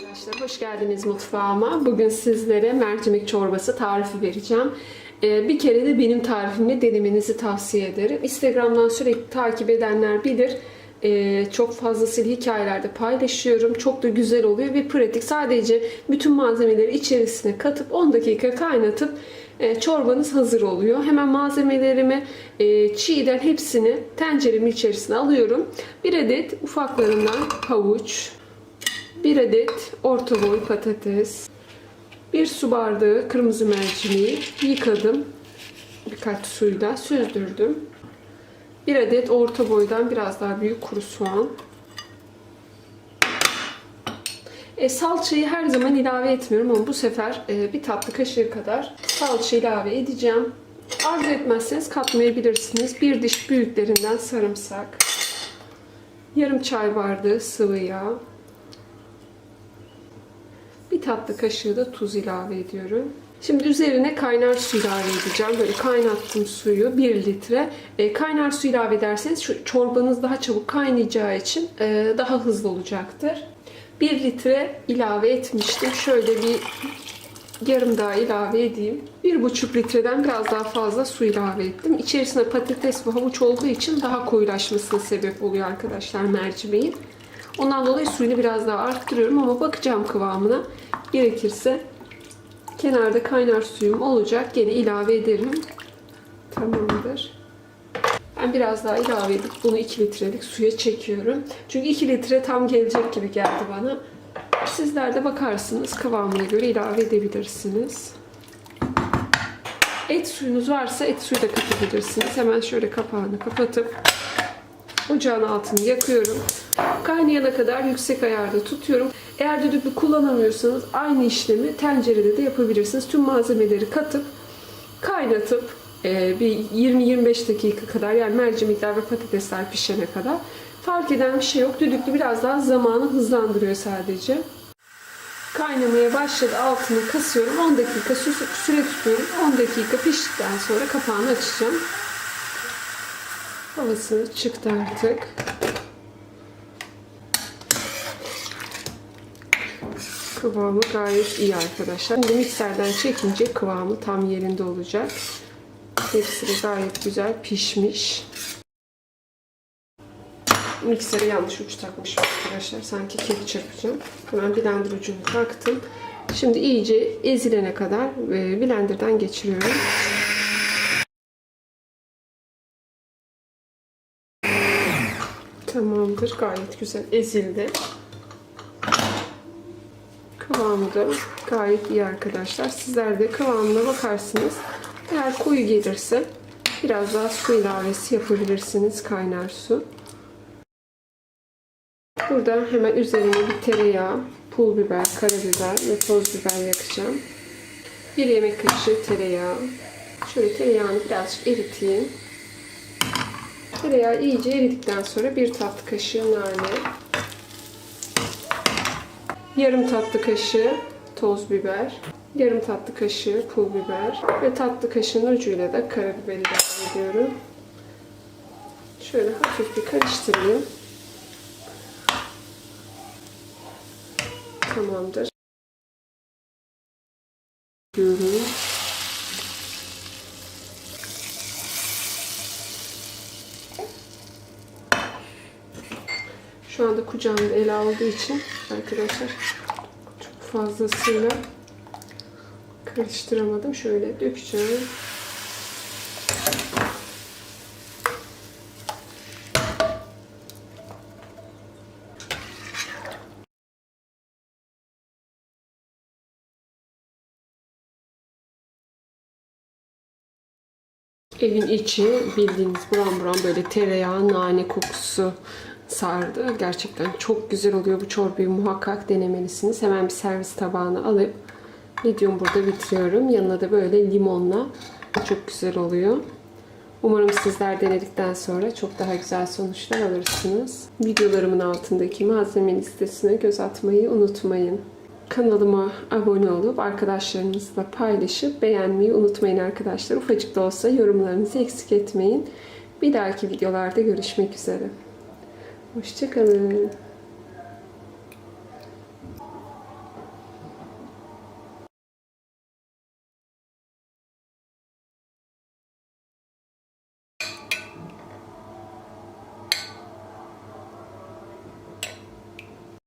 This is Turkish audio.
arkadaşlar, hoş geldiniz mutfağıma. Bugün sizlere mercimek çorbası tarifi vereceğim. Ee, bir kere de benim tarifimi denemenizi tavsiye ederim. Instagram'dan sürekli takip edenler bilir. Ee, çok fazlasıyla hikayelerde paylaşıyorum. Çok da güzel oluyor ve pratik. Sadece bütün malzemeleri içerisine katıp 10 dakika kaynatıp e, çorbanız hazır oluyor. Hemen malzemelerimi e, çiğden hepsini tenceremin içerisine alıyorum. Bir adet ufaklarından havuç, bir adet orta boy patates, bir su bardağı kırmızı mercimeği yıkadım. Birkaç suyla süzdürdüm. Bir adet orta boydan biraz daha büyük kuru soğan. E, salçayı her zaman ilave etmiyorum ama bu sefer e, bir tatlı kaşığı kadar salça ilave edeceğim. Arzu etmezseniz katmayabilirsiniz. Bir diş büyüklerinden sarımsak. Yarım çay bardağı sıvı yağ. Bir tatlı kaşığı da tuz ilave ediyorum. Şimdi üzerine kaynar su ilave edeceğim. Böyle kaynattım suyu 1 litre. E, kaynar su ilave ederseniz şu çorbanız daha çabuk kaynayacağı için e, daha hızlı olacaktır. 1 litre ilave etmiştim. Şöyle bir yarım daha ilave edeyim. 1,5 litreden biraz daha fazla su ilave ettim. İçerisine patates ve havuç olduğu için daha koyulaşmasına sebep oluyor arkadaşlar mercimeğin. Ondan dolayı suyunu biraz daha arttırıyorum ama bakacağım kıvamına. Gerekirse kenarda kaynar suyum olacak. Gene ilave ederim. Tamamdır. Ben biraz daha ilave edip bunu 2 litrelik suya çekiyorum. Çünkü 2 litre tam gelecek gibi geldi bana. Sizler de bakarsınız kıvamına göre ilave edebilirsiniz. Et suyunuz varsa et suyu da katabilirsiniz. Hemen şöyle kapağını kapatıp ocağın altını yakıyorum. Kaynayana kadar yüksek ayarda tutuyorum. Eğer düdüklü kullanamıyorsanız aynı işlemi tencerede de yapabilirsiniz. Tüm malzemeleri katıp kaynatıp e, bir 20-25 dakika kadar yani mercimekler ve patatesler pişene kadar fark eden bir şey yok. Düdüklü biraz daha zamanı hızlandırıyor sadece. Kaynamaya başladı. Altını kasıyorum. 10 dakika süre tutuyorum. 10 dakika piştikten sonra kapağını açacağım. Havası çıktı artık. Kıvamı gayet iyi arkadaşlar. Şimdi mikserden çekince kıvamı tam yerinde olacak. Hepsi de gayet güzel pişmiş. Miksere yanlış uç takmışım arkadaşlar. Sanki kek çırpacağım. Hemen blender ucunu taktım. Şimdi iyice ezilene kadar e, blenderdan geçiriyorum. Tamamdır. Gayet güzel ezildi. Kıvamı da gayet iyi arkadaşlar. Sizler de kıvamına bakarsınız. Eğer koyu gelirse biraz daha su ilavesi yapabilirsiniz. Kaynar su. Burada hemen üzerine bir tereyağı, pul biber, karabiber ve toz biber yakacağım. Bir yemek kaşığı tereyağı. Şöyle tereyağını birazcık eriteyim. Tereyağı iyice eridikten sonra bir tatlı kaşığı nane, yarım tatlı kaşığı toz biber, yarım tatlı kaşığı pul biber ve tatlı kaşığın ucuyla da karabiber ilave ediyorum. Şöyle hafif bir karıştırayım. Tamamdır. Diyorum. Şu anda kucağımda ele aldığı için arkadaşlar çok fazlasıyla karıştıramadım. Şöyle dökeceğim. Evin içi bildiğiniz buram buram böyle tereyağı, nane kokusu sardı. Gerçekten çok güzel oluyor bu çorbayı muhakkak denemelisiniz. Hemen bir servis tabağına alıp videomu burada bitiriyorum. Yanına da böyle limonla çok güzel oluyor. Umarım sizler denedikten sonra çok daha güzel sonuçlar alırsınız. Videolarımın altındaki malzeme listesine göz atmayı unutmayın. Kanalıma abone olup arkadaşlarınızla paylaşıp beğenmeyi unutmayın arkadaşlar. Ufacık da olsa yorumlarınızı eksik etmeyin. Bir dahaki videolarda görüşmek üzere. Hoşçakalın.